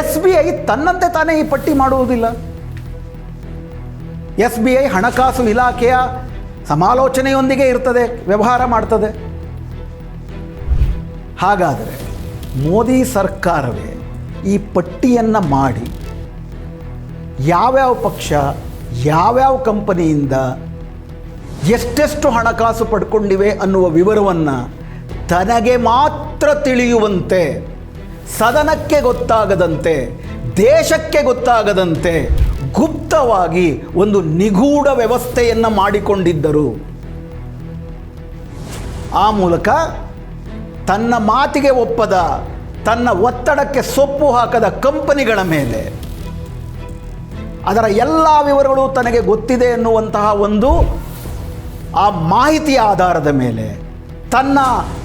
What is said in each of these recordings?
S B I ತನ್ನಂತೆ ತಾನೇ ಈ ಪಟ್ಟಿ ಮಾಡುವುದಿಲ್ಲ. ಎಸ್ ಬಿ ಐ ಹಣಕಾಸು ಇಲಾಖೆಯ ಸಮಾಲೋಚನೆಯೊಂದಿಗೆ ಇರ್ತದೆ, ವ್ಯವಹಾರ ಮಾಡ್ತದೆ. ಹಾಗಾದರೆ ಮೋದಿ ಸರ್ಕಾರವೇ ಈ ಪಟ್ಟಿಯನ್ನು ಮಾಡಿ ಯಾವ್ಯಾವ ಪಕ್ಷ, ಯಾವ್ಯಾವ ಕಂಪನಿಯಿಂದ ಎಷ್ಟೆಷ್ಟು ಹಣಕಾಸು ಪಡ್ಕೊಂಡಿವೆ ಅನ್ನುವ ವಿವರವನ್ನು ತನಗೆ ಮಾತ್ರ ತಿಳಿಯುವಂತೆ ಸದನಕ್ಕೆ ಗೊತ್ತಾಗದಂತೆ, ದೇಶಕ್ಕೆ ಗೊತ್ತಾಗದಂತೆ ಗುಪ್ತವಾಗಿ ಒಂದು ನಿಗೂಢ ವ್ಯವಸ್ಥೆಯನ್ನು ಮಾಡಿಕೊಂಡಿದ್ದರು. ಆ ಮೂಲಕ ತನ್ನ ಮಾತಿಗೆ ಒಪ್ಪದ, ತನ್ನ ಒತ್ತಡಕ್ಕೆ ಸೊಪ್ಪು ಹಾಕದ ಕಂಪನಿಗಳ ಮೇಲೆ ಅದರ ಎಲ್ಲ ವಿವರಗಳು ತನಗೆ ಗೊತ್ತಿದೆ ಎನ್ನುವಂತಹ ಒಂದು ಆ ಮಾಹಿತಿಯ ಆಧಾರದ ಮೇಲೆ ತನ್ನ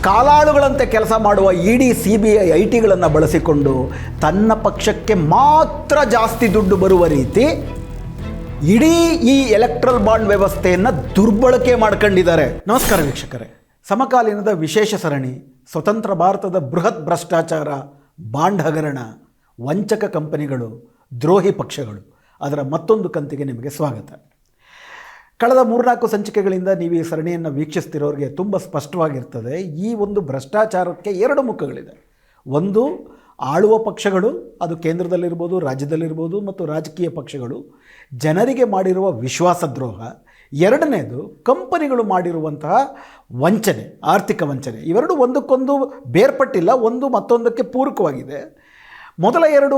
ಕಾಲಾಳುಗಳಂತೆ ಕೆಲಸ ಮಾಡುವ ED C B I I ಟಿಗಳನ್ನು ಬಳಸಿಕೊಂಡು ತನ್ನ ಪಕ್ಷಕ್ಕೆ ಮಾತ್ರ ಜಾಸ್ತಿ ದುಡ್ಡು ಬರುವ ರೀತಿ ಇಡೀ ಈ ಎಲೆಕ್ಟ್ರಲ್ ಬಾಂಡ್ ವ್ಯವಸ್ಥೆಯನ್ನು ದುರ್ಬಳಕೆ ಮಾಡ್ಕೊಂಡಿದ್ದಾರೆ. ನಮಸ್ಕಾರ ವೀಕ್ಷಕರೇ. ಸಮಕಾಲೀನದ ವಿಶೇಷ ಸರಣಿ, ಸ್ವತಂತ್ರ ಭಾರತದ ಬೃಹತ್ ಭ್ರಷ್ಟಾಚಾರ, ಬಾಂಡ್ ಹಗರಣ, ವಂಚಕ ಕಂಪನಿಗಳು, ದ್ರೋಹಿ ಪಕ್ಷಗಳು. ಅದರ ಮತ್ತೊಂದು ಕಂತಿಗೆ ನಿಮಗೆ ಸ್ವಾಗತ. ಕಳೆದ ಮೂರ್ನಾಲ್ಕು ಸಂಚಿಕೆಗಳಿಂದ ನೀವು ಈ ಸರಣಿಯನ್ನು ವೀಕ್ಷಿಸ್ತಿರೋರಿಗೆ ತುಂಬ ಸ್ಪಷ್ಟವಾಗಿರ್ತದೆ. ಈ ಒಂದು ಭ್ರಷ್ಟಾಚಾರಕ್ಕೆ ಎರಡು ಮುಖಗಳಿದೆ. ಒಂದು, ಆಳುವ ಪಕ್ಷಗಳು, ಅದು ಕೇಂದ್ರದಲ್ಲಿರ್ಬೋದು, ರಾಜ್ಯದಲ್ಲಿರ್ಬೋದು ಮತ್ತು ರಾಜಕೀಯ ಪಕ್ಷಗಳು. ಜನರಿಗೆ ಮಾಡಿರುವ ವಿಶ್ವಾಸದ್ರೋಹ. ಎರಡನೇದು, ಕಂಪನಿಗಳು ಮಾಡಿರುವಂತಹ ವಂಚನೆ, ಆರ್ಥಿಕ ವಂಚನೆ. ಇವೆರಡು ಒಂದಕ್ಕೊಂದು ಬೇರ್ಪಟ್ಟಿಲ್ಲ, ಒಂದು ಮತ್ತೊಂದಕ್ಕೆ ಪೂರಕವಾಗಿದೆ. ಮೊದಲ ಎರಡು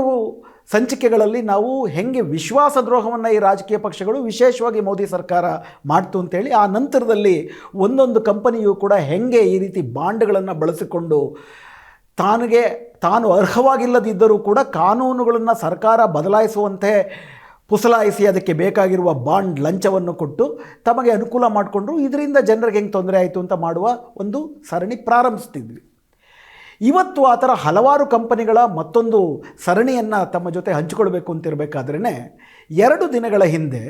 ಸಂಚಿಕೆಗಳಲ್ಲಿ ನಾವು ಹೆಂಗೆ ವಿಶ್ವಾಸದ್ರೋಹವನ್ನು ಈ ರಾಜಕೀಯ ಪಕ್ಷಗಳು ವಿಶೇಷವಾಗಿ ಮೋದಿ ಸರ್ಕಾರ ಮಾಡ್ತು ಅಂತೇಳಿ ಆ ನಂತರದಲ್ಲಿ ಒಂದೊಂದು ಕಂಪನಿಯು ಕೂಡ ಹೆಂಗೆ ಈ ರೀತಿ ಬಾಂಡ್ಗಳನ್ನು ಬಳಸಿಕೊಂಡು ತಾನಿಗೆ ತಾನು ಅರ್ಹವಾಗಿಲ್ಲದಿದ್ದರೂ ಕೂಡ ಕಾನೂನುಗಳನ್ನು ಸರ್ಕಾರ ಬದಲಾಯಿಸುವಂತೆ ಪುಸಲಾಯಿಸಿ ಅದಕ್ಕೆ ಬೇಕಾಗಿರುವ ಬಾಂಡ್ ಲಂಚವನ್ನು ಕೊಟ್ಟು ತಮಗೆ ಅನುಕೂಲ ಮಾಡಿಕೊಂಡ್ರು. ಇದರಿಂದ ಜನರಿಗೆ ಹೆಂಗೆ ತೊಂದರೆ ಆಯಿತು ಅಂತ ಮಾಡುವ ಒಂದು ಸರಣಿ ಪ್ರಾರಂಭಿಸ್ತಿದ್ವಿ. ಇವತ್ತು ಆ ಥರ ಹಲವಾರು ಕಂಪನಿಗಳ ಮತ್ತೊಂದು ಸರಣಿಯನ್ನು ತಮ್ಮ ಜೊತೆ ಹಂಚಿಕೊಳ್ಬೇಕು ಅಂತಿರಬೇಕಾದ್ರೇ ಎರಡು ದಿನಗಳ ಹಿಂದೆ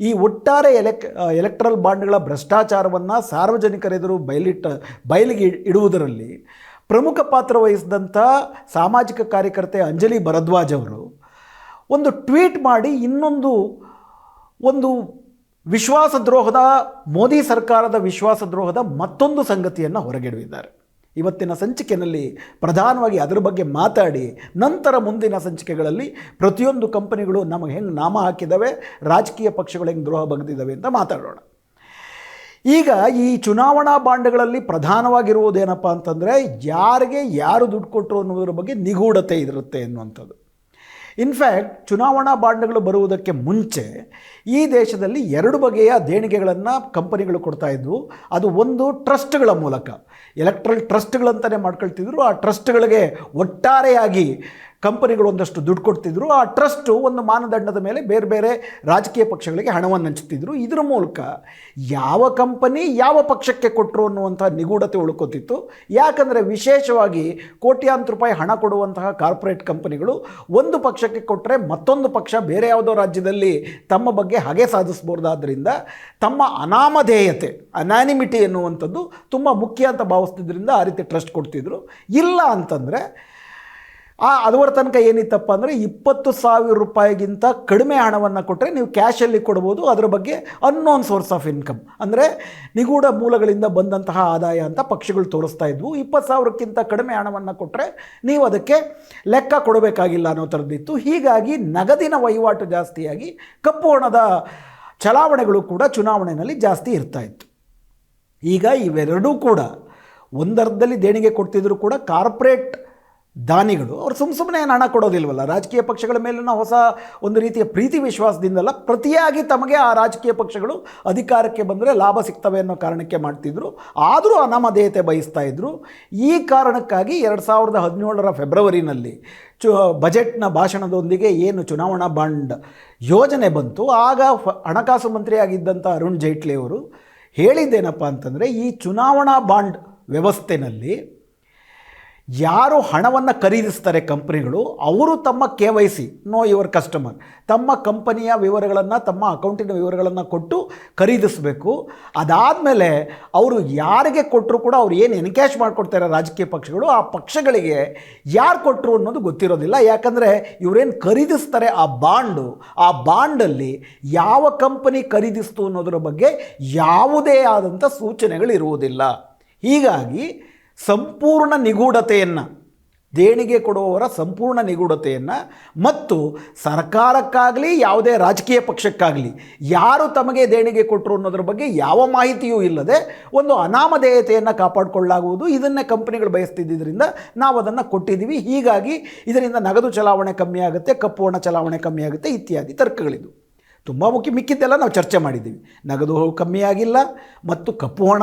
ಈ ಒಟ್ಟಾರೆ ಎಲೆಕ್, ಎಲೆಕ್ಟ್ರಲ್ ಬಾಂಡ್ಗಳ ಭ್ರಷ್ಟಾಚಾರವನ್ನು ಸಾರ್ವಜನಿಕರೆದುರು ಬಯಲಿಟ್ಟ, ಬಯಲಿಗೆ ಇಡುವುದರಲ್ಲಿ ಪ್ರಮುಖ ಪಾತ್ರ ವಹಿಸಿದಂಥ ಸಾಮಾಜಿಕ ಕಾರ್ಯಕರ್ತೆ ಅಂಜಲಿ ಭರದ್ವಾಜ್ ಅವರು ಒಂದು ಟ್ವೀಟ್ ಮಾಡಿ ಇನ್ನೊಂದು, ಒಂದು ವಿಶ್ವಾಸದ್ರೋಹದ, ಮೋದಿ ಸರ್ಕಾರದ ವಿಶ್ವಾಸದ್ರೋಹದ ಮತ್ತೊಂದು ಸಂಗತಿಯನ್ನು ಹೊರಗೆಡವಿದ್ದಾರೆ. ಇವತ್ತಿನ ಸಂಚಿಕೆಯಲ್ಲಿ ಪ್ರಧಾನವಾಗಿ ಅದರ ಬಗ್ಗೆ ಮಾತಾಡಿ, ನಂತರ ಮುಂದಿನ ಸಂಚಿಕೆಗಳಲ್ಲಿ ಪ್ರತಿಯೊಂದು ಕಂಪನಿಗಳು ನಮಗೆ ಹೆಂಗೆ ನಾಮ ಹಾಕಿದ್ದಾವೆ ರಾಜಕೀಯ ಪಕ್ಷಗಳು ಹೆಂಗೆ ದ್ರೋಹ ಬಗೆದಿದ್ದಾವೆ ಅಂತ ಮಾತಾಡೋಣ. ಈಗ ಈ ಚುನಾವಣಾ ಬಾಂಡ್ಗಳಲ್ಲಿ ಪ್ರಧಾನವಾಗಿರುವುದೇನಪ್ಪ ಅಂತಂದರೆ, ಯಾರಿಗೆ ಯಾರು ದುಡ್ಡು ಕೊಟ್ಟರು ಅನ್ನೋದ್ರ ಬಗ್ಗೆ ನಿಗೂಢತೆ ಇರುತ್ತೆ ಅನ್ನುವಂಥದ್ದು ಇನ್ಫ್ಯಾಕ್ಟ್ ಚುನಾವಣಾ ಬಾಂಡ್ಗಳು ಬರುವುದಕ್ಕೆ ಮುಂಚೆ ಈ ದೇಶದಲ್ಲಿ ಎರಡು ಬಗೆಯ ದೇಣಿಗೆಗಳನ್ನು ಕಂಪನಿಗಳು ಕೊಡ್ತಾ ಇದ್ವು. ಅದು ಒಂದು ಟ್ರಸ್ಟ್ಗಳ ಮೂಲಕ. ಎಲೆಕ್ಟ್ರಲ್ ಟ್ರಸ್ಟ್ಗಳಂತಲೇ ಮಾಡ್ಕೊಳ್ತಿದ್ರು. ಆ ಟ್ರಸ್ಟ್ಗಳಿಗೆ ಒಟ್ಟಾರೆಯಾಗಿ ಕಂಪನಿಗಳು ಒಂದಷ್ಟು ದುಡ್ಡು ಕೊಡ್ತಿದ್ರು, ಆ ಟ್ರಸ್ಟು ಒಂದು ಮಾನದಂಡದ ಮೇಲೆ ಬೇರೆ ಬೇರೆ ರಾಜಕೀಯ ಪಕ್ಷಗಳಿಗೆ ಹಣವನ್ನು ಹಂಚುತ್ತಿದ್ರು. ಇದರ ಮೂಲಕ ಯಾವ ಕಂಪನಿ ಯಾವ ಪಕ್ಷಕ್ಕೆ ಕೊಟ್ಟರು ಅನ್ನುವಂಥ ನಿಗೂಢತೆ ಉಳ್ಕೋತಿತ್ತು. ಯಾಕಂದರೆ ವಿಶೇಷವಾಗಿ ಕೋಟ್ಯಾಂತರ ರೂಪಾಯಿ ಹಣ ಕೊಡುವಂತಹ ಕಾರ್ಪೊರೇಟ್ ಕಂಪನಿಗಳು ಒಂದು ಪಕ್ಷಕ್ಕೆ ಕೊಟ್ಟರೆ ಮತ್ತೊಂದು ಪಕ್ಷ ಬೇರೆ ಯಾವುದೋ ರಾಜ್ಯದಲ್ಲಿ ತಮ್ಮ ಬಗ್ಗೆ ಹಾಗೆ ಸಾಧಿಸ್ಬೋದಾದ್ದರಿಂದ ತಮ್ಮ ಅನಾಮಧೇಯತೆ ಅನಾನಿಮಿಟಿ ಎನ್ನುವಂಥದ್ದು ತುಂಬ ಮುಖ್ಯ ಅಂತ ಭಾವಿಸ್ತಿದ್ದರಿಂದ ಆ ರೀತಿ ಟ್ರಸ್ಟ್ ಕೊಡ್ತಿದ್ರು. ಇಲ್ಲ ಅಂತಂದರೆ ಆ ಅದುವರ ತನಕ ಏನಿತ್ತಪ್ಪ ಅಂದರೆ ಇಪ್ಪತ್ತು ಸಾವಿರ ರೂಪಾಯಿಗಿಂತ ಕಡಿಮೆ ಹಣವನ್ನು ಕೊಟ್ಟರೆ ನೀವು ಕ್ಯಾಶಲ್ಲಿ ಕೊಡ್ಬೋದು, ಅದರ ಬಗ್ಗೆ ಅನ್ನೋನ್ ಸೋರ್ಸ್ ಆಫ್ ಇನ್ಕಮ್ ಅಂದರೆ ನಿಗೂಢ ಮೂಲಗಳಿಂದ ಬಂದಂತಹ ಆದಾಯ ಅಂತ ಪಕ್ಷಗಳು ತೋರಿಸ್ತಾ ಇದ್ವು. ಇಪ್ಪತ್ತು ಸಾವಿರಕ್ಕಿಂತ ಕಡಿಮೆ ಹಣವನ್ನು ಕೊಟ್ಟರೆ ನೀವು ಅದಕ್ಕೆ ಲೆಕ್ಕ ಕೊಡಬೇಕಾಗಿಲ್ಲ ಅನ್ನೋ ಥರದ್ದಿತ್ತು. ಹೀಗಾಗಿ ನಗದಿನ ವಹಿವಾಟು ಜಾಸ್ತಿಯಾಗಿ ಕಪ್ಪು ಹಣದ ಚಲಾವಣೆಗಳು ಕೂಡ ಚುನಾವಣೆಯಲ್ಲಿ ಜಾಸ್ತಿ ಇರ್ತಾ ಇತ್ತು. ಈಗ ಇವೆರಡೂ ಕೂಡ ಒಂದರ್ಧದಲ್ಲಿ ದೇಣಿಗೆ ಕೊಡ್ತಿದ್ರು ಕೂಡ ಕಾರ್ಪೊರೇಟ್ ದಾನಿಗಳು, ಅವ್ರು ಸುಮ್ಮ ಸುಮ್ಮನೆ ಹಣ ಕೊಡೋದಿಲ್ವಲ್ಲ? ರಾಜಕೀಯ ಪಕ್ಷಗಳ ಮೇಲಿನ ಹೊಸ ಒಂದು ರೀತಿಯ ಪ್ರೀತಿ ವಿಶ್ವಾಸದಿಂದಲ್ಲ ಪ್ರತಿಯಾಗಿ ತಮಗೆ ಆ ರಾಜಕೀಯ ಪಕ್ಷಗಳು ಅಧಿಕಾರಕ್ಕೆ ಬಂದರೆ ಲಾಭ ಸಿಗ್ತವೆ ಅನ್ನೋ ಕಾರಣಕ್ಕೆ ಮಾಡ್ತಿದ್ರು. ಆದರೂ ಅನಾಮಧೇಯತೆ ಬಯಸ್ತಾ ಇದ್ದರು ಈ ಕಾರಣಕ್ಕಾಗಿ ಎರಡು ಸಾವಿರದ ಹದಿನೇಳರ ಫೆಬ್ರವರಿನಲ್ಲಿ ಚು, ಬಜೆಟ್ನ ಭಾಷಣದೊಂದಿಗೆ ಏನು ಚುನಾವಣಾ ಬಾಂಡ್ ಯೋಜನೆ ಬಂತು, ಆಗ ಹಣಕಾಸು ಮಂತ್ರಿಯಾಗಿದ್ದಂಥ ಅರುಣ್ ಜೇಟ್ಲಿ ಅವರು ಹೇಳಿದ್ದೇನಪ್ಪ ಅಂತಂದರೆ ಈ ಚುನಾವಣಾ ಬಾಂಡ್ ವ್ಯವಸ್ಥೆನಲ್ಲಿ ಯಾರು ಹಣವನ್ನು ಖರೀದಿಸ್ತಾರೆ ಕಂಪ್ನಿಗಳು, ಅವರು ತಮ್ಮ K Y C know your customer ತಮ್ಮ ಕಂಪನಿಯ ವಿವರಗಳನ್ನು, ತಮ್ಮ ಅಕೌಂಟಿನ ವಿವರಗಳನ್ನು ಕೊಟ್ಟು ಖರೀದಿಸಬೇಕು. ಅದಾದಮೇಲೆ ಅವರು ಯಾರಿಗೆ ಕೊಟ್ಟರು ಕೂಡ ಅವ್ರು ಏನು ಎನ್ಕ್ಯಾಶ್ ಮಾಡಿಕೊಡ್ತಾರೆ ರಾಜಕೀಯ ಪಕ್ಷಗಳು, ಆ ಪಕ್ಷಗಳಿಗೆ ಯಾರು ಕೊಟ್ಟರು ಅನ್ನೋದು ಗೊತ್ತಿರೋದಿಲ್ಲ. ಯಾಕಂದರೆ ಇವರೇನು ಖರೀದಿಸ್ತಾರೆ ಆ ಬಾಂಡು, ಆ ಬಾಂಡಲ್ಲಿ ಯಾವ ಕಂಪನಿ ಖರೀದಿಸ್ತು ಅನ್ನೋದರ ಬಗ್ಗೆ ಯಾವುದೇ ಆದಂಥ ಸೂಚನೆಗಳಿರುವುದಿಲ್ಲ. ಹೀಗಾಗಿ ಸಂಪೂರ್ಣ ನಿಗೂಢತೆಯನ್ನು, ದೇಣಿಗೆ ಕೊಡುವವರ ಸಂಪೂರ್ಣ ನಿಗೂಢತೆಯನ್ನು ಮತ್ತು ಸರ್ಕಾರಕ್ಕಾಗಲಿ, ಯಾವುದೇ ರಾಜಕೀಯ ಪಕ್ಷಕ್ಕಾಗಲಿ, ಯಾರು ತಮಗೆ ದೇಣಿಗೆ ಕೊಟ್ಟರು ಅನ್ನೋದ್ರ ಬಗ್ಗೆ ಯಾವ ಮಾಹಿತಿಯೂ ಇಲ್ಲದೆ ಒಂದು ಅನಾಮಧೇಯತೆಯನ್ನು ಕಾಪಾಡಿಕೊಳ್ಳಾಗುವುದು ಇದನ್ನೇ ಕಂಪನಿಗಳು ಬಯಸ್ತಿದ್ದರಿಂದ ನಾವು ಅದನ್ನು ಕೊಟ್ಟಿದ್ದೀವಿ ಹೀಗಾಗಿ ಇದರಿಂದ ನಗದು ಚಲಾವಣೆ ಕಮ್ಮಿ ಆಗುತ್ತೆ, ಕಪ್ಪು ಹಣ ಚಲಾವಣೆ ಕಮ್ಮಿ ಆಗುತ್ತೆ, ಇತ್ಯಾದಿ ತರ್ಕಗಳಿದು. ತುಂಬ ಮುಖ್ಯ ಮಿಕ್ಕಿದ್ದೆಲ್ಲ ನಾವು ಚರ್ಚೆ ಮಾಡಿದ್ದೀವಿ. ನಗದು ಕಮ್ಮಿ ಆಗಿಲ್ಲ ಮತ್ತು ಕಪ್ಪು ಹಣ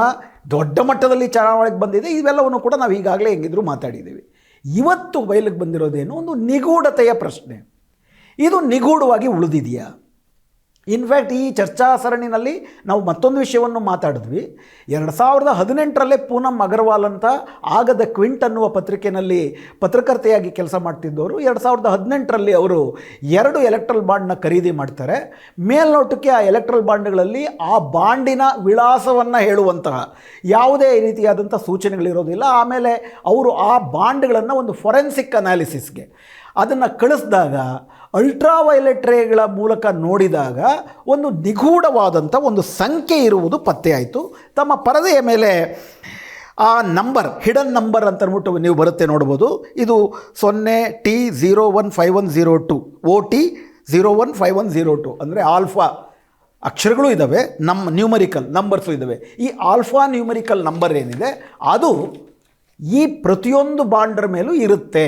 ದೊಡ್ಡ ಮಟ್ಟದಲ್ಲಿ ಚಳವಳಿಗೆ ಬಂದಿದೆ. ಇವೆಲ್ಲವನ್ನು ಕೂಡ ನಾವು ಈಗಾಗಲೇ ಹೆಂಗಿದ್ರು ಮಾತಾಡಿದ್ದೀವಿ. ಇವತ್ತು ಬಯಲಿಗೆ ಬಂದಿರೋದೇನು? ಒಂದು ನಿಗೂಢತೆಯ ಪ್ರಶ್ನೆ. ಇದು ನಿಗೂಢವಾಗಿ ಉಳಿದಿದೆಯಾ? ಇನ್ಫ್ಯಾಕ್ಟ್ ಈ ಚರ್ಚಾ ಸರಣಿನಲ್ಲಿ ನಾವು ಮತ್ತೊಂದು ವಿಷಯವನ್ನು ಮಾತಾಡಿದ್ವಿ. ಎರಡು ಸಾವಿರದ ಹದಿನೆಂಟರಲ್ಲೇ ಪೂನಮ್ ಅಗರ್ವಾಲ್ ಅಂತ ಆಗದ ಕ್ವಿಂಟ್ ಅನ್ನುವ ಪತ್ರಿಕೆಯಲ್ಲಿ ಪತ್ರಕರ್ತೆಯಾಗಿ ಕೆಲಸ ಮಾಡ್ತಿದ್ದವರು. ಎರಡು ಸಾವಿರದ ಹದಿನೆಂಟರಲ್ಲಿ ಅವರು ಎರಡು ಎಲೆಕ್ಟ್ರಲ್ ಬಾಂಡ್ನ ಖರೀದಿ ಮಾಡ್ತಾರೆ. ಮೇಲ್ನೋಟಕ್ಕೆ ಆ ಎಲೆಕ್ಟ್ರಲ್ ಬಾಂಡ್ಗಳಲ್ಲಿ ಆ ಬಾಂಡಿನ ವಿಳಾಸವನ್ನು ಹೇಳುವಂತಹ ಯಾವುದೇ ರೀತಿಯಾದಂಥ ಸೂಚನೆಗಳಿರೋದಿಲ್ಲ. ಆಮೇಲೆ ಅವರು ಆ ಬಾಂಡ್ಗಳನ್ನು ಒಂದು ಫೊರೆನ್ಸಿಕ್ ಅನಾಲಿಸಿಸ್ಗೆ ಅದನ್ನು ಕಳಿಸಿದಾಗ ಅಲ್ಟ್ರಾವೈಲೆಟ್ ರೇಗಳ ಮೂಲಕ ನೋಡಿದಾಗ ಒಂದು ನಿಗೂಢವಾದಂಥ ಒಂದು ಸಂಖ್ಯೆ ಇರುವುದು ಪತ್ತೆಯಾಯಿತು. ತಮ್ಮ ಪರದೆಯ ಮೇಲೆ ಆ ನಂಬರ್, ಹಿಡನ್ ನಂಬರ್ ಅಂತ ಅಂದ್ಬಿಟ್ಟು ನೀವು ಬರುತ್ತೆ ನೋಡ್ಬೋದು. ಇದು ಸೊನ್ನೆ T zero one five one zero two, O T zero one five one zero two. ಅಂದರೆ ಆಲ್ಫಾ ಅಕ್ಷರಗಳು ಇದ್ದಾವೆ ನಮ್ಮ ನ್ಯೂಮರಿಕಲ್ ನಂಬರ್ಸು ಇದ್ದಾವೆ. ಈ ಆಲ್ಫಾ ನ್ಯೂಮರಿಕಲ್ ನಂಬರ್ ಏನಿದೆ, ಅದು ಈ ಪ್ರತಿಯೊಂದು ಬಾಂಡರ್ ಮೇಲೂ ಇರುತ್ತೆ.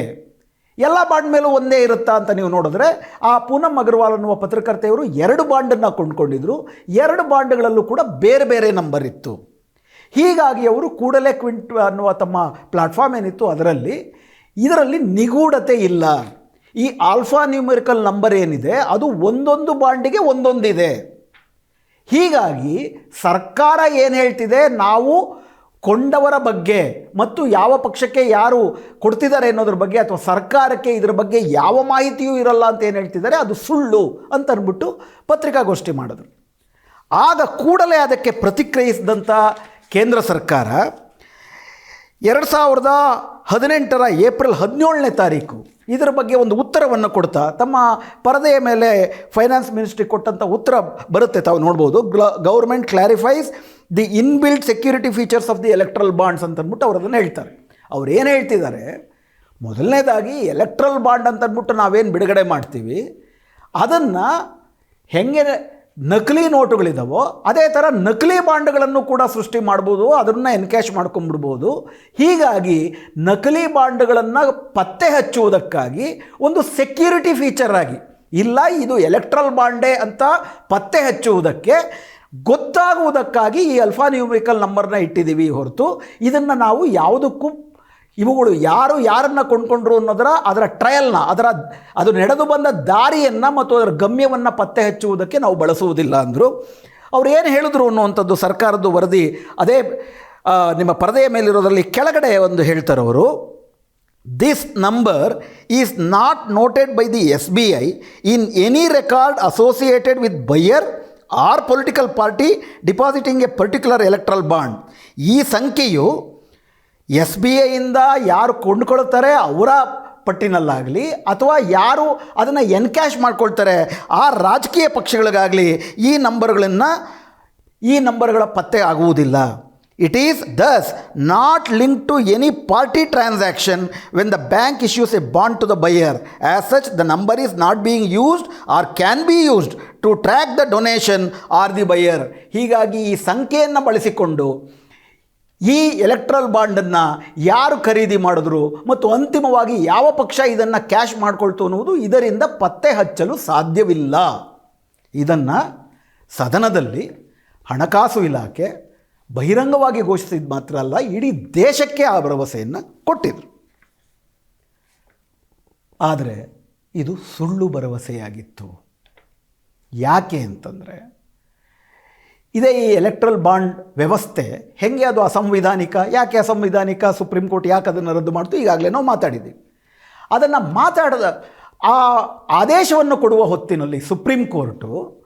ಎಲ್ಲ ಬಾಂಡ್ ಮೇಲೂ ಒಂದೇ ಇರುತ್ತಾ ಅಂತ ನೀವು ನೋಡಿದ್ರೆ, ಆ ಪೂನಂ ಅಗರ್ವಾಲ್ ಅನ್ನುವ ಪತ್ರಕರ್ತೆಯವರು ಎರಡು ಬಾಂಡನ್ನು ಕೊಂಡ್ಕೊಂಡಿದ್ರು. ಎರಡು ಬಾಂಡ್ಗಳಲ್ಲೂ ಕೂಡ ಬೇರೆ ಬೇರೆ ನಂಬರ್ ಇತ್ತು. ಹೀಗಾಗಿ ಅವರು ಕೂಡಲೇ ಕ್ವಿಂಟ್ ಅನ್ನುವ ತಮ್ಮ ಪ್ಲಾಟ್ಫಾರ್ಮ್ ಏನಿತ್ತು ಅದರಲ್ಲಿ, ಇದರಲ್ಲಿ ನಿಗೂಢತೆ ಇಲ್ಲ. ಈ ಆಲ್ಫಾ ನ್ಯೂಮರಿಕಲ್ ನಂಬರ್ ಏನಿದೆ, ಅದು ಒಂದೊಂದು ಬಾಂಡಿಗೆ ಒಂದೊಂದಿದೆ. ಹೀಗಾಗಿ ಸರ್ಕಾರ ಏನು ಹೇಳ್ತಿದೆ, ನಾವು ಕೊಂಡವರ ಬಗ್ಗೆ ಮತ್ತು ಯಾವ ಪಕ್ಷಕ್ಕೆ ಯಾರು ಕೊಡ್ತಿದ್ದಾರೆ ಅನ್ನೋದ್ರ ಬಗ್ಗೆ ಅಥವಾ ಸರ್ಕಾರಕ್ಕೆ ಇದರ ಬಗ್ಗೆ ಯಾವ ಮಾಹಿತಿಯೂ ಇರಲ್ಲ ಅಂತ ಏನು ಹೇಳ್ತಿದ್ದಾರೆ, ಅದು ಸುಳ್ಳು ಅಂತ ಅಂದ್ಬಿಟ್ಟು ಪತ್ರಿಕಾಗೋಷ್ಠಿ ಮಾಡಿದ್ರು ಆಗ ಕೂಡಲೇ ಅದಕ್ಕೆ ಪ್ರತಿಕ್ರಿಯಿಸಿದಂಥ ಕೇಂದ್ರ ಸರ್ಕಾರ ಎರಡು ಸಾವಿರದ ಹದಿನೆಂಟರ ಏಪ್ರಿಲ್ ಹದಿನೇಳನೇ ತಾರೀಕು ಇದರ ಬಗ್ಗೆ ಒಂದು ಉತ್ತರವನ್ನು ಕೊಡ್ತಾ, ತಮ್ಮ ಪರದೆಯ ಮೇಲೆ ಫೈನಾನ್ಸ್ ಮಿನಿಸ್ಟ್ರಿ ಕೊಟ್ಟಂಥ ಉತ್ತರ ಬರುತ್ತೆ ತಾವು ನೋಡ್ಬೋದು. ಗ್ಲ government clarifies the inbuilt security features of the electoral bonds ಅಂತ ಅಂದ್ಬಿಟ್ಟು ಅವ್ರು ಅದನ್ನು ಹೇಳ್ತಾರೆ. ಅವ್ರು ಏನು ಹೇಳ್ತಿದ್ದಾರೆ? ಮೊದಲನೇದಾಗಿ ಎಲೆಕ್ಟ್ರಲ್ ಬಾಂಡ್ ಅಂತ ಅಂದ್ಬಿಟ್ಟು ನಾವೇನು ಬಿಡುಗಡೆ ಮಾಡ್ತೀವಿ? ಅದನ್ನು ಹೆಂಗೆ ನಕಲಿ ನೋಟುಗಳಿದ್ದಾವೋ ಅದೇ ಥರ ನಕಲಿ ಬಾಂಡ್ಗಳನ್ನು ಕೂಡ ಸೃಷ್ಟಿ ಮಾಡ್ಬೋದು, ಅದನ್ನು ಎನ್ಕ್ಯಾಶ್ ಮಾಡ್ಕೊಂಡ್ಬಿಡ್ಬೋದು. ಹೀಗಾಗಿ ನಕಲಿ ಬಾಂಡ್ಗಳನ್ನು ಪತ್ತೆ ಹಚ್ಚುವುದಕ್ಕಾಗಿ ಒಂದು ಸೆಕ್ಯೂರಿಟಿ ಫೀಚರ್ ಆಗಿ, ಇಲ್ಲ ಇದು ಎಲೆಕ್ಟ್ರಲ್ ಬಾಂಡೇ ಅಂತ ಪತ್ತೆ ಹಚ್ಚುವುದಕ್ಕೆ ಗೊತ್ತಾಗುವುದಕ್ಕಾಗಿ ಈ ಅಲ್ಫಾ ನ್ಯೂಮರಿಕಲ್ ನಂಬರ್ನ ಇಟ್ಟಿದ್ದೀವಿ ಹೊರತು ಇದನ್ನು ನಾವು ಯಾವುದಕ್ಕೂ ಇವುಗಳು ಯಾರು ಯಾರನ್ನು ಕೊಂಡ್ಕೊಂಡ್ರು ಅನ್ನೋದರ ಅದರ ಟ್ರಯಲ್ನ ಅದರ ಅದು ನಡೆದು ಬಂದ ದಾರಿಯನ್ನು ಮತ್ತು ಅದರ ಗಮ್ಯವನ್ನು ಪತ್ತೆ ಹಚ್ಚುವುದಕ್ಕೆ ನಾವು ಬಳಸುವುದಿಲ್ಲ ಅಂದರು. ಅವ್ರು ಏನು ಹೇಳಿದ್ರು ಅನ್ನುವಂಥದ್ದು ಸರ್ಕಾರದ್ದು ವರದಿ, ಅದೇ ನಿಮ್ಮ ಪರದೆಯ ಮೇಲಿರೋದರಲ್ಲಿ ಕೆಳಗಡೆ ಒಂದು ಹೇಳ್ತಾರೆ ಅವರು. This number is not noted by the S B I in any record associated with buyer or political party depositing a particular electoral bond ಈ ಸಂಖ್ಯೆಯು ಎಸ್ ಬಿ ಐಯಿಂದ ಯಾರು ಕೊಂಡ್ಕೊಳ್ತಾರೆ ಅವರ ಪಟ್ಟಿನಲ್ಲಾಗಲಿ ಅಥವಾ ಯಾರು ಅದನ್ನು ಎನ್ಕ್ಯಾಶ್ ಮಾಡ್ಕೊಳ್ತಾರೆ ಆ ರಾಜಕೀಯ ಪಕ್ಷಗಳಿಗಾಗಲಿ ಈ ನಂಬರ್ಗಳನ್ನು ಈ ನಂಬರ್ಗಳ ಪತ್ತೆ ಆಗುವುದಿಲ್ಲ. It is thus not link to any party transaction when the bank issues a bond to the buyer as such the number is not being used or can be used to track the donation or the buyer ಹೀಗಾಗಿ ಈ ಸಂಖ್ಯೆಯನ್ನು ಬಳಸಿಕೊಂಡು ಈ electoral ಬಾಂಡನ್ನು ಯಾರು ಖರೀದಿ ಮಾಡಿದ್ರು ಮತ್ತು ಅಂತಿಮವಾಗಿ ಯಾವ ಪಕ್ಷ ಇದನ್ನು ಕ್ಯಾಶ್ ಮಾಡಿಕೊಳ್ತು ಅನ್ನುವುದು ಇದರಿಂದ ಪತ್ತೆ ಹಚ್ಚಲು ಸಾಧ್ಯವಿಲ್ಲ. ಇದನ್ನು ಸದನದಲ್ಲಿ ಹಣಕಾಸು ಇಲಾಖೆ ಬಹಿರಂಗವಾಗಿ ಘೋಷಿಸಿದ ಮಾತ್ರ ಅಲ್ಲ, ಇಡೀ ದೇಶಕ್ಕೆ ಆ ಭರವಸೆಯನ್ನು ಕೊಟ್ಟಿದ್ರು. ಆದರೆ ಇದು ಸುಳ್ಳು ಭರವಸೆಯಾಗಿತ್ತು. ಯಾಕೆ ಅಂತಂದರೆ, ಇದೇ ಈ ಎಲೆಕ್ಟ್ರಲ್ ಬಾಂಡ್ ವ್ಯವಸ್ಥೆ, ಹೆಂಗೆ ಅದು ಅಸಂವಿಧಾನಿಕ, ಯಾಕೆ ಅಸಂವಿಧಾನಿಕ, ಸುಪ್ರೀಂ ಕೋರ್ಟ್ ಯಾಕೆ ಅದನ್ನು ರದ್ದು ಮಾಡ್ತು, ಈಗಾಗಲೇ ನಾವು ಮಾತಾಡಿದ್ದೀವಿ. ಅದನ್ನು ಮಾತಾಡದ, ಆ ಆದೇಶವನ್ನು ಕೊಡುವ ಹೊತ್ತಿನಲ್ಲಿ ಸುಪ್ರೀಂ ಕೋರ್ಟು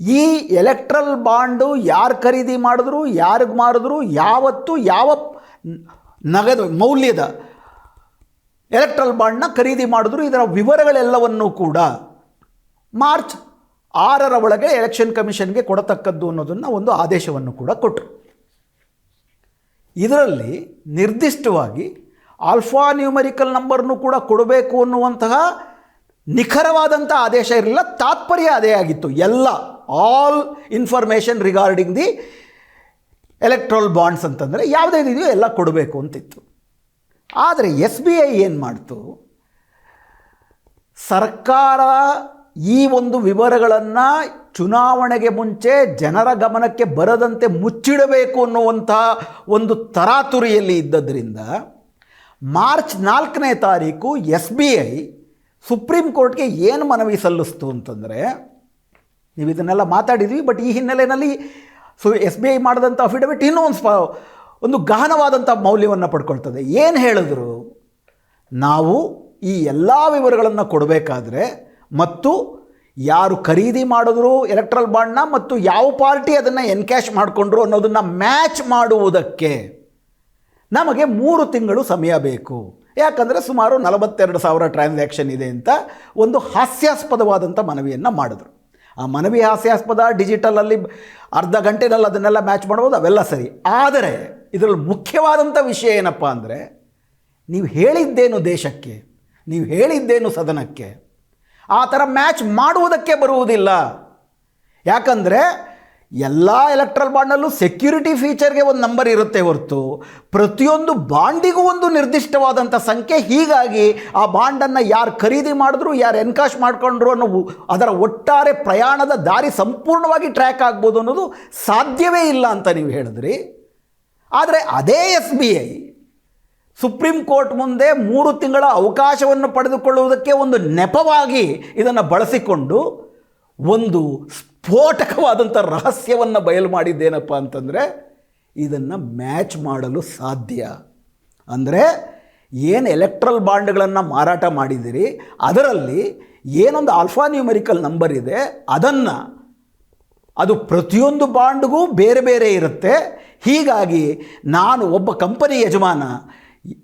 ಈ ಎಲೆಕ್ಟ್ರಲ್ ಬಾಂಡು ಯಾರು ಖರೀದಿ ಮಾಡಿದ್ರು, ಯಾರಿಗೆ ಮಾರಿದ್ರು ಯಾವತ್ತು, ಯಾವ ನಗದು ಮೌಲ್ಯದ ಎಲೆಕ್ಟ್ರಲ್ ಬಾಂಡ್ನ ಖರೀದಿ ಮಾಡಿದ್ರು, ಇದರ ವಿವರಗಳೆಲ್ಲವನ್ನೂ ಕೂಡ ಮಾರ್ಚ್ ಆರರ ಒಳಗೆ ಎಲೆಕ್ಷನ್ ಕಮಿಷನ್ಗೆ ಕೊಡತಕ್ಕದ್ದು ಅನ್ನೋದನ್ನು ಒಂದು ಆದೇಶವನ್ನು ಕೂಡ ಕೊಟ್ಟರು ಇದರಲ್ಲಿ ನಿರ್ದಿಷ್ಟವಾಗಿ ಆಲ್ಫಾ ನ್ಯೂಮರಿಕಲ್ ನಂಬರ್ನು ಕೂಡ ಕೊಡಬೇಕು ಅನ್ನುವಂತಹ ನಿಖರವಾದಂಥ ಆದೇಶ ಇರಲಿಲ್ಲ, ತಾತ್ಪರ್ಯ ಅದೇ ಆಗಿತ್ತು. ಎಲ್ಲ all information regarding the electoral bonds ಅಂತಂದರೆ ಯಾವುದೇ ಇದೆಯೋ ಎಲ್ಲ ಕೊಡಬೇಕು ಅಂತಿತ್ತು. ಆದರೆ ಎಸ್ ಬಿ ಐ ಏನು ಮಾಡ್ತು? ಸರ್ಕಾರ ಈ ಒಂದು ವಿವರಗಳನ್ನು ಚುನಾವಣೆಗೆ ಮುಂಚೆ ಜನರ ಗಮನಕ್ಕೆ ಬರದಂತೆ ಮುಚ್ಚಿಡಬೇಕು ಅನ್ನುವಂತಹ ಒಂದು ತರಾತುರಿಯಲ್ಲಿ ಇದ್ದದ್ರಿಂದ ಮಾರ್ಚ್ ನಾಲ್ಕನೇ ತಾರೀಕು ಎಸ್ ಬಿ ಐ ಸುಪ್ರೀಂ ಕೋರ್ಟ್ಗೆ ಏನು ಮನವಿ ಸಲ್ಲಿಸ್ತು ಅಂತಂದರೆ, ನೀವು ಇದನ್ನೆಲ್ಲ ಮಾತಾಡಿದ್ವಿ ಬಟ್ ಈ ಹಿನ್ನೆಲೆಯಲ್ಲಿ ಸೊ ಎಸ್ ಬಿ ಐ ಮಾಡಿದಂಥ ಅಫಿಡವಿಟ್ ಇನ್ನೂ ಒಂದು ಸ್ಪ, ಒಂದು ಗಹನವಾದಂಥ ಮೌಲ್ಯವನ್ನು ಪಡ್ಕೊಳ್ತದೆ. ಏನು ಹೇಳಿದ್ರು? ನಾವು ಈ ಎಲ್ಲ ವಿವರಗಳನ್ನು ಕೊಡಬೇಕಾದ್ರೆ ಮತ್ತು ಯಾರು ಖರೀದಿ ಮಾಡಿದ್ರು ಎಲೆಕ್ಟ್ರಲ್ ಬಾಂಡ್ನ ಮತ್ತು ಯಾವ ಪಾರ್ಟಿ ಅದನ್ನು ಎನ್ಕ್ಯಾಶ್ ಮಾಡಿಕೊಂಡ್ರು ಅನ್ನೋದನ್ನು ಮ್ಯಾಚ್ ಮಾಡುವುದಕ್ಕೆ ನಮಗೆ ಮೂರು ತಿಂಗಳು ಸಮಯ ಬೇಕು. ಯಾಕಂದರೆ ಸುಮಾರು ನಲವತ್ತೆರಡು ಸಾವಿರ ಟ್ರಾನ್ಸಾಕ್ಷನ್ ಇದೆ ಅಂತ ಒಂದು ಹಾಸ್ಯಾಸ್ಪದವಾದಂಥ ಮನವಿಯನ್ನು ಮಾಡಿದ್ರು. ಆ ಮನವಿ ಹಾಸ್ಯಾಸ್ಪದ ಡಿಜಿಟಲಲ್ಲಿ ಅರ್ಧ ಗಂಟೆನಲ್ಲಿ ಅದನ್ನೆಲ್ಲ ಮ್ಯಾಚ್ ಮಾಡ್ಬೋದು, ಅವೆಲ್ಲ ಸರಿ. ಆದರೆ ಇದರಲ್ಲಿ ಮುಖ್ಯವಾದಂಥ ವಿಷಯ ಏನಪ್ಪ ಅಂದರೆ, ನೀವು ಹೇಳಿದ್ದೇನು ದೇಶಕ್ಕೆ, ನೀವು ಹೇಳಿದ್ದೇನು ಸದನಕ್ಕೆ, ಆ ಥರ ಮ್ಯಾಚ್ ಮಾಡುವುದಕ್ಕೆ ಬರುವುದಿಲ್ಲ. ಯಾಕಂದರೆ ಎಲ್ಲ ಎಲೆಕ್ಟ್ರಲ್ ಬಾಂಡಲ್ಲೂ ಸೆಕ್ಯೂರಿಟಿ ಫೀಚರ್ಗೆ ಒಂದು ನಂಬರ್ ಇರುತ್ತೆ ಹೊರತು. ಪ್ರತಿಯೊಂದು ಬಾಂಡಿಗೂ ಒಂದು ನಿರ್ದಿಷ್ಟವಾದಂಥ ಸಂಖ್ಯೆ. ಹೀಗಾಗಿ ಆ ಬಾಂಡನ್ನು ಯಾರು ಖರೀದಿ ಮಾಡಿದ್ರು, ಯಾರು ಎನ್ಕಾಶ್ ಮಾಡಿಕೊಂಡ್ರು ಅನ್ನೋ ಅದರ ಒಟ್ಟಾರೆ ಪ್ರಯಾಣದ ದಾರಿ ಸಂಪೂರ್ಣವಾಗಿ ಟ್ರ್ಯಾಕ್ ಆಗ್ಬೋದು ಅನ್ನೋದು ಸಾಧ್ಯವೇ ಇಲ್ಲ ಅಂತ ನೀವು ಹೇಳಿದ್ರಿ. ಆದರೆ ಅದೇ S B I supreme court ಮುಂದೆ ಮೂರು ತಿಂಗಳ ಅವಕಾಶವನ್ನು ಪಡೆದುಕೊಳ್ಳುವುದಕ್ಕೆ ಒಂದು ನೆಪವಾಗಿ ಇದನ್ನು ಬಳಸಿಕೊಂಡು ಒಂದು ಸ್ಫೋಟಕವಾದಂಥ ರಹಸ್ಯವನ್ನು ಬಯಲು ಮಾಡಿದ್ದೇನಪ್ಪ ಅಂತಂದರೆ, ಇದನ್ನು ಮ್ಯಾಚ್ ಮಾಡಲು ಸಾಧ್ಯ. ಅಂದರೆ, ಏನು ಎಲೆಕ್ಟ್ರಲ್ ಬಾಂಡ್ಗಳನ್ನು ಮಾರಾಟ ಮಾಡಿದಿರಿ, ಅದರಲ್ಲಿ ಏನೊಂದು ಆಲ್ಫಾ ನ್ಯೂಮರಿಕಲ್ ನಂಬರ್ ಇದೆ, ಅದನ್ನು ಅದು ಪ್ರತಿಯೊಂದು ಬಾಂಡ್ಗೂ ಬೇರೆ ಬೇರೆ ಇರುತ್ತೆ. ಹೀಗಾಗಿ ನಾನು ಒಬ್ಬ ಕಂಪನಿ ಯಜಮಾನ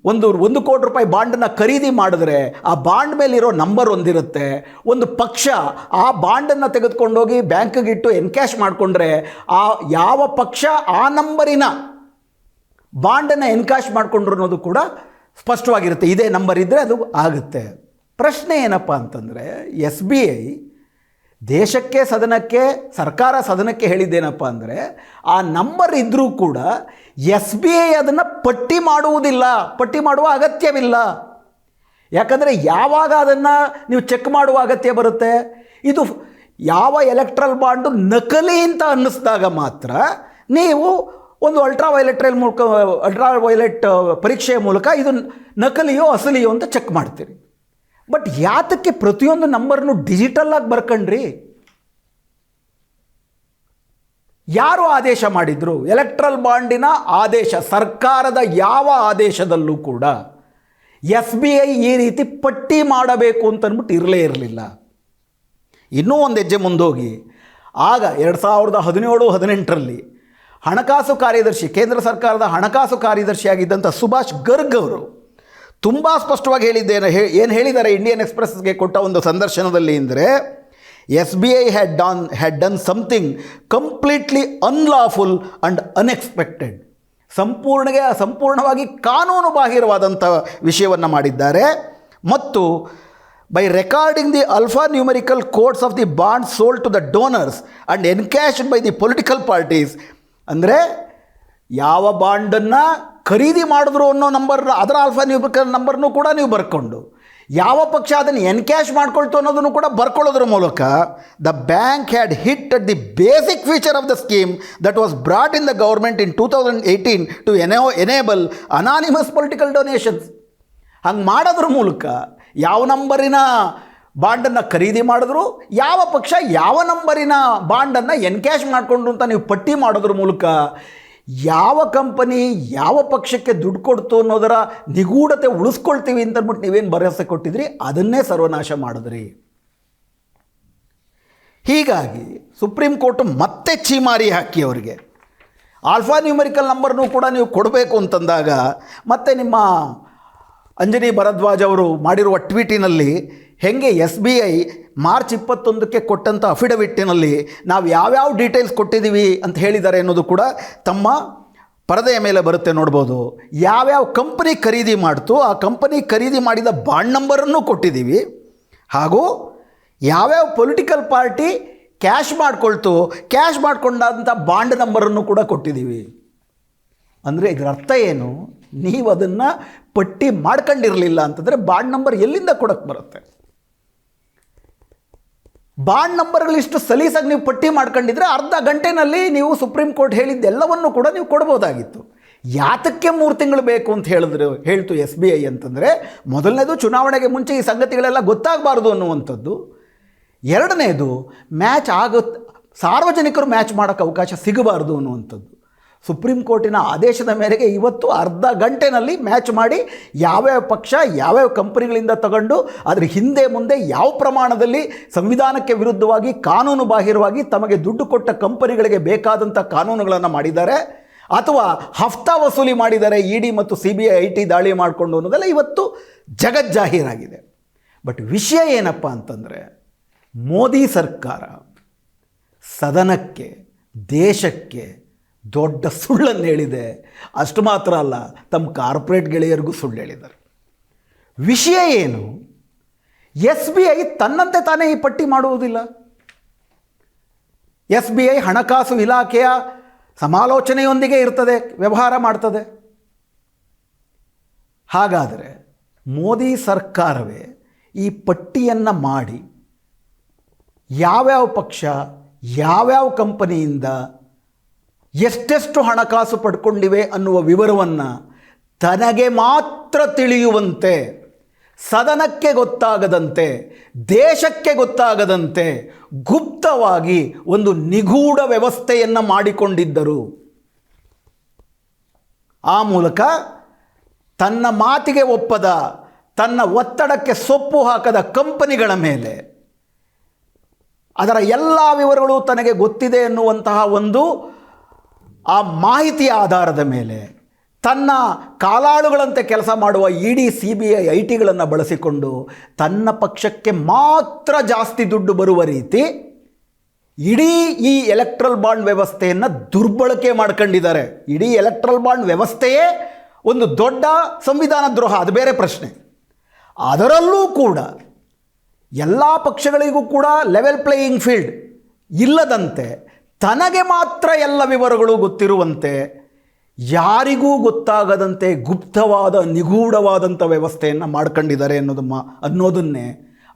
ಒಂದು ಒಂದು ಕೋಟಿ ರೂಪಾಯಿ ಬಾಂಡನ್ನು ಖರೀದಿ ಮಾಡಿದ್ರೆ ಆ ಬಾಂಡ್ ಮೇಲಿರೋ ನಂಬರ್ ಒಂದಿರುತ್ತೆ. ಒಂದು ಪಕ್ಷ ಆ ಬಾಂಡನ್ನು ತೆಗೆದುಕೊಂಡೋಗಿ ಬ್ಯಾಂಕಿಗೆ ಇಟ್ಟು ಎನ್ಕ್ಯಾಶ್ ಮಾಡಿಕೊಂಡ್ರೆ ಆ ಯಾವ ಪಕ್ಷ ಆ ನಂಬರಿನ ಬಾಂಡನ್ನು ಎನ್ಕ್ಯಾಶ್ ಮಾಡಿಕೊಂಡ್ರು ಅನ್ನೋದು ಕೂಡ ಸ್ಪಷ್ಟವಾಗಿರುತ್ತೆ. ಇದೇ ನಂಬರ್ ಇದ್ದರೆ ಅದು ಆಗುತ್ತೆ. ಪ್ರಶ್ನೆ ಏನಪ್ಪ ಅಂತಂದರೆ, ಎಸ್ ಬಿ ಐ ದೇಶಕ್ಕೆ ಸದನಕ್ಕೆ, ಸರ್ಕಾರ ಸದನಕ್ಕೆ ಹೇಳಿದ್ದೇನಪ್ಪ ಅಂದರೆ, ಆ ನಂಬರ್ ಇದ್ದರೂ ಕೂಡ ಎಸ್ ಬಿ ಐ ಅದನ್ನು ಪಟ್ಟಿ ಮಾಡುವುದಿಲ್ಲ. ಪಟ್ಟಿ ಮಾಡುವ ಅಗತ್ಯವಿಲ್ಲ. ಯಾಕಂದರೆ ಯಾವಾಗ ಅದನ್ನು ನೀವು ಚೆಕ್ ಮಾಡುವ ಅಗತ್ಯ ಬರುತ್ತೆ? ಇದು ಯಾವ ಎಲೆಕ್ಟ್ರಲ್ ಬಾಂಡು ನಕಲಿ ಅಂತ ಅನ್ನಿಸ್ದಾಗ ಮಾತ್ರ ನೀವು ಒಂದು ಅಲ್ಟ್ರಾ ವೈಲೆಟ್ರೈಲ್ ಮೂಲಕ ಅಲ್ಟ್ರಾ ವೈಲೆಟ್ ಪರೀಕ್ಷೆಯ ಮೂಲಕ ಇದು ನಕಲಿಯೋ, ಅಸಲಿಯೋ ಅಂತ ಚೆಕ್ ಮಾಡ್ತೀರಿ. ಬಟ್ ಯಾತಕ್ಕೆ ಪ್ರತಿಯೊಂದು ನಂಬರ್ನು ಡಿಜಿಟಲ್ ಆಗಿ ಬರ್ಕಂಡ್ರಿ? ಯಾರು ಆದೇಶ ಮಾಡಿದ್ರು? ಎಲೆಕ್ಟ್ರಲ್ ಬಾಂಡಿನ ಆದೇಶ, ಸರ್ಕಾರದ ಯಾವ ಆದೇಶದಲ್ಲೂ ಕೂಡ ಎಸ್ ಬಿ ಐ ಈ ರೀತಿ ಪಟ್ಟಿ ಮಾಡಬೇಕು ಅಂತನ್ಬಿಟ್ಟು ಇರಲೇ ಇರಲಿಲ್ಲ. ಇನ್ನೂ ಒಂದು ಹೆಜ್ಜೆ ಮುಂದೋಗಿ. ಆಗ ಎರಡು ಸಾವಿರದ ಹದಿನೇಳು, ಹದಿನೆಂಟರಲ್ಲಿ ಹಣಕಾಸು ಕಾರ್ಯದರ್ಶಿ, ಕೇಂದ್ರ ಸರ್ಕಾರದ ಹಣಕಾಸು ಕಾರ್ಯದರ್ಶಿಯಾಗಿದ್ದಂಥ ಸುಭಾಷ್ ಗರ್ಗ್ ಅವರು ತುಂಬ ಸ್ಪಷ್ಟವಾಗಿ ಹೇಳಿದ್ದೇನೆ. ಹೇ, ಏನು ಹೇಳಿದ್ದಾರೆ ಇಂಡಿಯನ್ ಎಕ್ಸ್ಪ್ರೆಸ್ಗೆ ಕೊಟ್ಟ ಒಂದು ಸಂದರ್ಶನದಲ್ಲಿ ಅಂದರೆ S B I had done had done something completely unlawful and unexpected ಸಂಪೂರ್ಣಗೆ, ಸಂಪೂರ್ಣವಾಗಿ ಕಾನೂನು ಬಾಹಿರವಾದಂಥ ವಿಷಯವನ್ನು ಮಾಡಿದ್ದಾರೆ. ಮತ್ತು by recording the alpha numerical codes of the bond sold to the donors and encashed by the political parties ಅಂದರೆ ಯಾವ ಬಾಂಡನ್ನು ಖರೀದಿ ಮಾಡಿದ್ರು ಅನ್ನೋ ನಂಬರ್ ಅದರ ಆಲ್ಫಾ ನೀವು ನಂಬರ್ನು ಕೂಡ ನೀವು ಬರ್ಕೊಂಡು, ಯಾವ ಪಕ್ಷ ಅದನ್ನು ಎನ್ಕ್ಯಾಶ್ ಮಾಡ್ಕೊಳ್ತು ಅನ್ನೋದನ್ನು ಕೂಡ ಬರ್ಕೊಳ್ಳೋದ್ರ ಮೂಲಕ the bank had hit at the basic feature of the scheme that was brought in the government in two thousand eighteen to ಎನೋ enable anonymous political donations ಹಂಗೆ ಮಾಡೋದ್ರ ಮೂಲಕ ಯಾವ ನಂಬರಿನ ಬಾಂಡನ್ನು ಖರೀದಿ ಮಾಡಿದ್ರು, ಯಾವ ಪಕ್ಷ ಯಾವ ನಂಬರಿನ ಬಾಂಡನ್ನು ಎನ್ಕ್ಯಾಶ್ ಮಾಡಿಕೊಂಡು ಅಂತ ನೀವು ಪಟ್ಟಿ ಮಾಡೋದ್ರ ಮೂಲಕ ಯಾವ ಕಂಪನಿ ಯಾವ ಪಕ್ಷಕ್ಕೆ ದುಡ್ಡು ಕೊಡ್ತು ಅನ್ನೋದರ ನಿಗೂಢತೆ ಉಳಿಸ್ಕೊಳ್ತೀವಿ ಅಂತ ಅಂದ್ಬಿಟ್ಟು ನೀವೇನು ಭರವಸೆ ಕೊಟ್ಟಿದ್ರಿ? ಅದನ್ನೇ ಸರ್ವನಾಶ ಮಾಡಿದ್ರಿ. ಹೀಗಾಗಿ ಸುಪ್ರೀಂ ಕೋರ್ಟ್ ಮತ್ತೆ ಚೀಮಾರಿ ಹಾಕಿ ಅವರಿಗೆ. ಆಲ್ಫಾ ನ್ಯೂಮರಿಕಲ್ ನಂಬರ್ನೂ ಕೂಡ ನೀವು ಕೊಡಬೇಕು ಅಂತಂದಾಗ, ಮತ್ತೆ ನಿಮ್ಮ ಅಂಜನಿ ಭರದ್ವಾಜ್ ಅವರು ಮಾಡಿರುವ ಟ್ವೀಟಿನಲ್ಲಿ ಹೆಂಗೆ ಎಸ್ ಬಿ ಐ ಮಾರ್ಚ್ ಇಪ್ಪತ್ತೊಂದಕ್ಕೆ ಕೊಟ್ಟಂಥ ಅಫಿಡವಿಟ್ಟಿನಲ್ಲಿ ನಾವು ಯಾವ್ಯಾವ ಡೀಟೇಲ್ಸ್ ಕೊಟ್ಟಿದ್ದೀವಿ ಅಂತ ಹೇಳಿದ್ದಾರೆ ಅನ್ನೋದು ಕೂಡ ತಮ್ಮ ಪರದೆಯ ಮೇಲೆ ಬರುತ್ತೆ ನೋಡ್ಬೋದು. ಯಾವ್ಯಾವ ಕಂಪನಿ ಖರೀದಿ ಮಾಡ್ತು ಆ ಕಂಪನಿ ಖರೀದಿ ಮಾಡಿದ ಬಾಂಡ್ ನಂಬರನ್ನು ಕೊಟ್ಟಿದ್ದೀವಿ. ಹಾಗೂ ಯಾವ್ಯಾವ ಪೊಲಿಟಿಕಲ್ ಪಾರ್ಟಿ ಕ್ಯಾಶ್ ಮಾಡಿಕೊಳ್ತು, ಕ್ಯಾಶ್ ಮಾಡಿಕೊಂಡಂಥ ಬಾಂಡ್ ನಂಬರನ್ನು ಕೂಡ ಕೊಟ್ಟಿದ್ದೀವಿ. ಅಂದರೆ ಇದರ ಅರ್ಥ ಏನು? ನೀವು ಅದನ್ನು ಪಟ್ಟಿ ಮಾಡ್ಕೊಂಡಿರಲಿಲ್ಲ ಅಂತಂದರೆ ಬಾಂಡ್ ನಂಬರ್ ಎಲ್ಲಿಂದ ಕೊಡೋಕ್ಕೆ ಬರುತ್ತೆ? ಬಾಂಡ್ ನಂಬರ್ಗಳಿಷ್ಟು ಸಲೀಸಾಗಿ ನೀವು ಪಟ್ಟಿ ಮಾಡ್ಕೊಂಡಿದ್ರೆ ಅರ್ಧ ಗಂಟೆನಲ್ಲಿ ನೀವು ಸುಪ್ರೀಂ ಕೋರ್ಟ್ ಹೇಳಿದ್ದೆಲ್ಲವನ್ನು ಕೂಡ ನೀವು ಕೊಡ್ಬೋದಾಗಿತ್ತು. ಯಾತಕ್ಕೆ ಮೂರು ತಿಂಗಳು ಬೇಕು ಅಂತ ಹೇಳಿದ್ರು, ಹೇಳ್ತು ಎಸ್ ಬಿ ಐ ಅಂತಂದರೆ ಮೊದಲನೇದು ಚುನಾವಣೆಗೆ ಮುಂಚೆ ಈ ಸಂಗತಿಗಳೆಲ್ಲ ಗೊತ್ತಾಗಬಾರ್ದು ಅನ್ನುವಂಥದ್ದು. ಎರಡನೇದು ಮ್ಯಾಚ್ ಆಗುತ್ತೆ ಸಾರ್ವಜನಿಕರು ಮ್ಯಾಚ್ ಮಾಡೋಕ್ಕೆ ಅವಕಾಶ ಸಿಗಬಾರ್ದು ಅನ್ನುವಂಥದ್ದು. ಸುಪ್ರೀಂ ಕೋರ್ಟಿನ ಆದೇಶದ ಮೇರೆಗೆ ಇವತ್ತು ಅರ್ಧ ಗಂಟೆನಲ್ಲಿ ಮ್ಯಾಚ್ ಮಾಡಿ ಯಾವ್ಯಾವ ಪಕ್ಷ, ಯಾವ್ಯಾವ ಕಂಪನಿಗಳಿಂದ ತಗೊಂಡು, ಅದರ ಹಿಂದೆ ಮುಂದೆ ಯಾವ ಪ್ರಮಾಣದಲ್ಲಿ ಸಂವಿಧಾನಕ್ಕೆ ವಿರುದ್ಧವಾಗಿ, ಕಾನೂನು ಬಾಹಿರವಾಗಿ ತಮಗೆ ದುಡ್ಡು ಕೊಟ್ಟ ಕಂಪನಿಗಳಿಗೆ ಬೇಕಾದಂಥ ಕಾನೂನುಗಳನ್ನು ಮಾಡಿದ್ದಾರೆ, ಅಥವಾ ಹಫ್ತಾ ವಸೂಲಿ ಮಾಡಿದ್ದಾರೆ ಇ ಡಿ ಮತ್ತು C B I I T ದಾಳಿ ಮಾಡಿಕೊಂಡು ಅನ್ನೋದೆಲ್ಲ ಇವತ್ತು ಜಗಜ್ಜಾಹೀರಾಗಿದೆ ಬಟ್ ವಿಷಯ ಏನಪ್ಪ ಅಂತಂದರೆ, ಮೋದಿ ಸರ್ಕಾರ ಸದನಕ್ಕೆ, ದೇಶಕ್ಕೆ ದೊಡ್ಡ ಸುಳ್ಳನ್ನು ಹೇಳಿದೆ. ಅಷ್ಟು ಮಾತ್ರ ಅಲ್ಲ, ತಮ್ಮ ಕಾರ್ಪೊರೇಟ್ ಗೆಳೆಯರಿಗೂ ಸುಳ್ಳು ಹೇಳಿದ್ದಾರೆ ವಿಷಯ ಏನು? ಎಸ್ ಬಿ ಐ ತನ್ನಂತೆ ತಾನೇ ಈ ಪಟ್ಟಿ ಮಾಡುವುದಿಲ್ಲ. ಎಸ್ ಬಿ ಐ ಹಣಕಾಸು ಇಲಾಖೆಯ ಸಮಾಲೋಚನೆಯೊಂದಿಗೆ ಇರ್ತದೆ, ವ್ಯವಹಾರ ಮಾಡ್ತದೆ. ಹಾಗಾದರೆ ಮೋದಿ ಸರ್ಕಾರವೇ ಈ ಪಟ್ಟಿಯನ್ನು ಮಾಡಿ, ಯಾವ್ಯಾವ ಪಕ್ಷ, ಯಾವ್ಯಾವ ಕಂಪನಿಯಿಂದ ಎಷ್ಟೆಷ್ಟು ಹಣಕಾಸು ಪಡ್ಕೊಂಡಿವೆ ಅನ್ನುವ ವಿವರವನ್ನು ತನಗೆ ಮಾತ್ರ ತಿಳಿಯುವಂತೆ, ಸದನಕ್ಕೆ ಗೊತ್ತಾಗದಂತೆ, ದೇಶಕ್ಕೆ ಗೊತ್ತಾಗದಂತೆ ಗುಪ್ತವಾಗಿ ಒಂದು ನಿಗೂಢ ವ್ಯವಸ್ಥೆಯನ್ನು ಮಾಡಿಕೊಂಡಿದ್ದರು. ಆ ಮೂಲಕ ತನ್ನ ಮಾತಿಗೆ ಒಪ್ಪದ, ತನ್ನ ಒತ್ತಡಕ್ಕೆ ಸೊಪ್ಪು ಹಾಕದ ಕಂಪನಿಗಳ ಮೇಲೆ ಅದರ ಎಲ್ಲ ವಿವರಗಳು ತನಗೆ ಗೊತ್ತಿದೆ ಎನ್ನುವಂತಹ ಒಂದು ಆ ಮಾಹಿತಿಯ ಆಧಾರದ ಮೇಲೆ ತನ್ನ ಕಾಲಾಳುಗಳಂತೆ ಕೆಲಸ ಮಾಡುವ E D C B I I ಟಿಗಳನ್ನು ಬಳಸಿಕೊಂಡು ತನ್ನ ಪಕ್ಷಕ್ಕೆ ಮಾತ್ರ ಜಾಸ್ತಿ ದುಡ್ಡು ಬರುವ ರೀತಿ ಇಡೀ ಈ ಎಲೆಕ್ಟ್ರಲ್ ಬಾಂಡ್ ವ್ಯವಸ್ಥೆಯನ್ನು ದುರ್ಬಳಕೆ ಮಾಡ್ಕೊಂಡಿದ್ದಾರೆ. ಇಡೀ ಎಲೆಕ್ಟ್ರಲ್ ಬಾಂಡ್ ವ್ಯವಸ್ಥೆಯೇ ಒಂದು ದೊಡ್ಡ ಸಂವಿಧಾನ ದ್ರೋಹ, ಅದು ಬೇರೆ ಪ್ರಶ್ನೆ. ಅದರಲ್ಲೂ ಕೂಡ ಎಲ್ಲ ಪಕ್ಷಗಳಿಗೂ ಕೂಡ ಲೆವೆಲ್ ಪ್ಲೇಯಿಂಗ್ ಫೀಲ್ಡ್ ಇಲ್ಲದಂತೆ ತನಗೆ ಮಾತ್ರ ಎಲ್ಲ ವಿವರಗಳು ಗೊತ್ತಿರುವಂತೆ, ಯಾರಿಗೂ ಗೊತ್ತಾಗದಂತೆ ಗುಪ್ತವಾದ ನಿಗೂಢವಾದಂಥ ವ್ಯವಸ್ಥೆಯನ್ನು ಮಾಡ್ಕೊಂಡಿದ್ದಾರೆ ಅನ್ನೋದು ಮಾ, ಅನ್ನೋದನ್ನೇ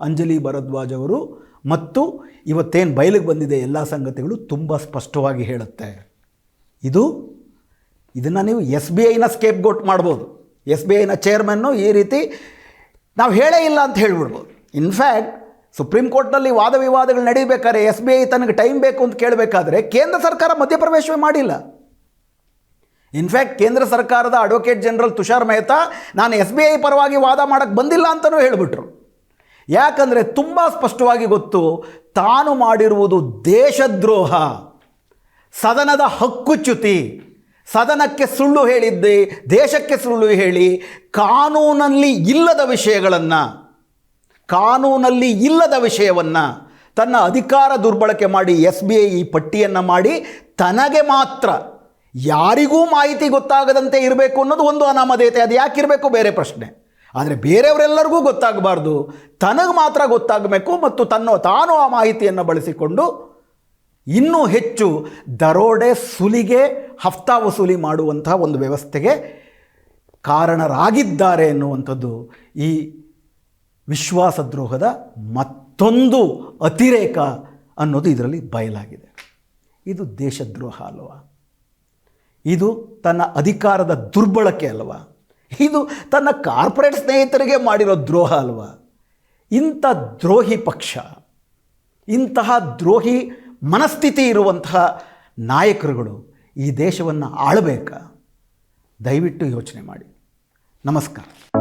ಅಂಜಲಿ ಭರದ್ವಾಜ್ ಅವರು ಮತ್ತು ಇವತ್ತೇನು ಬಯಲಿಗೆ ಬಂದಿದೆ ಎಲ್ಲ ಸಂಗತಿಗಳು ತುಂಬ ಸ್ಪಷ್ಟವಾಗಿ ಹೇಳುತ್ತೆ. ಇದು, ಇದನ್ನು ನೀವು ಎಸ್ ಬಿ ಐನ ಸ್ಕೇಪ್ ಗೋಟ್ ಮಾಡ್ಬೋದು. ಎಸ್ ಬಿ ಐನ ಚೇರ್ಮನ್ನು ಈ ರೀತಿ, ನಾವು ಹೇಳೇ ಇಲ್ಲ ಅಂತ ಹೇಳ್ಬಿಡ್ಬೋದು. ಇನ್ಫ್ಯಾಕ್ಟ್ ಸುಪ್ರೀಂ ಕೋರ್ಟ್ನಲ್ಲಿ ವಾದ ವಿವಾದಗಳು ನಡೀಬೇಕಾದ್ರೆ ಎಸ್ ಬಿ ಐ ತನಗೆ ಟೈಮ್ ಬೇಕು ಅಂತ ಕೇಳಬೇಕಾದ್ರೆ ಕೇಂದ್ರ ಸರ್ಕಾರ ಮಧ್ಯಪ್ರವೇಶವೇ ಮಾಡಿಲ್ಲ. ಇನ್ಫ್ಯಾಕ್ಟ್ ಕೇಂದ್ರ ಸರ್ಕಾರದ ಅಡ್ವೊಕೇಟ್ ಜನರಲ್ ತುಷಾರ್ ಮೆಹ್ತಾ, ನಾನು ಎಸ್ ಬಿ ಐ ಪರವಾಗಿ ವಾದ ಮಾಡೋಕ್ಕೆ ಬಂದಿಲ್ಲ ಅಂತಲೂ ಹೇಳಿಬಿಟ್ರು. ಯಾಕಂದರೆ ತುಂಬ ಸ್ಪಷ್ಟವಾಗಿ ಗೊತ್ತು, ತಾನು ಮಾಡಿರುವುದು ದೇಶದ್ರೋಹ. ಸದನದ ಹಕ್ಕುಚ್ಯುತಿ ಸದನಕ್ಕೆ ಸುಳ್ಳು ಹೇಳಿದ್ದೆ, ದೇಶಕ್ಕೆ ಸುಳ್ಳು ಹೇಳಿ, ಕಾನೂನಲ್ಲಿ ಇಲ್ಲದ ವಿಷಯಗಳನ್ನು. ಕಾನೂನಲ್ಲಿ ಇಲ್ಲದ ವಿಷಯವನ್ನು ತನ್ನ ಅಧಿಕಾರ ದುರ್ಬಳಕೆ ಮಾಡಿ ಎಸ್ ಬಿ ಐ ಈ ಪಟ್ಟಿಯನ್ನು ಮಾಡಿ ತನಗೆ ಮಾತ್ರ ಯಾರಿಗೂ ಮಾಹಿತಿ ಗೊತ್ತಾಗದಂತೆ ಇರಬೇಕು ಅನ್ನೋದು ಒಂದು ಅನಾಮಧೇಯತೆ. ಅದು ಯಾಕಿರಬೇಕು ಬೇರೆ ಪ್ರಶ್ನೆ. ಆದರೆ ಬೇರೆಯವರೆಲ್ಲರಿಗೂ ಗೊತ್ತಾಗಬಾರ್ದು. ತನಗೆ ಮಾತ್ರ ಗೊತ್ತಾಗಬೇಕು ಮತ್ತು ತನ್ನ ತಾನು ಆ ಮಾಹಿತಿಯನ್ನು ಬಳಸಿಕೊಂಡು ಇನ್ನೂ ಹೆಚ್ಚು ದರೋಡೆ ಸುಲಿಗೆ ಹಫ್ತಾ ವಸೂಲಿ ಮಾಡುವಂತಹ ಒಂದು ವ್ಯವಸ್ಥೆಗೆ ಕಾರಣರಾಗಿದ್ದಾರೆ ಎನ್ನುವಂಥದ್ದು ಈ ವಿಶ್ವಾಸದ್ರೋಹದ ಮತ್ತೊಂದು ಅತಿರೇಕ ಅನ್ನೋದು ಇದರಲ್ಲಿ ಬಯಲಾಗಿದೆ. ಇದು ದೇಶದ್ರೋಹ ಅಲ್ವಾ? ಇದು ತನ್ನ ಅಧಿಕಾರದ ದುರ್ಬಳಕೆ ಅಲ್ವಾ? ಇದು ತನ್ನ ಕಾರ್ಪೊರೇಟ್ ಸ್ನೇಹಿತರಿಗೆ ಮಾಡಿರೋ ದ್ರೋಹ ಅಲ್ವಾ? ಇಂಥ ದ್ರೋಹಿ ಪಕ್ಷ, ಇಂತಹ ದ್ರೋಹಿ ಮನಸ್ಥಿತಿ ಇರುವಂತಹ ನಾಯಕರುಗಳು ಈ ದೇಶವನ್ನು ಆಳಬೇಕಾ? ದಯವಿಟ್ಟು ಯೋಚನೆ ಮಾಡಿ. ನಮಸ್ಕಾರ.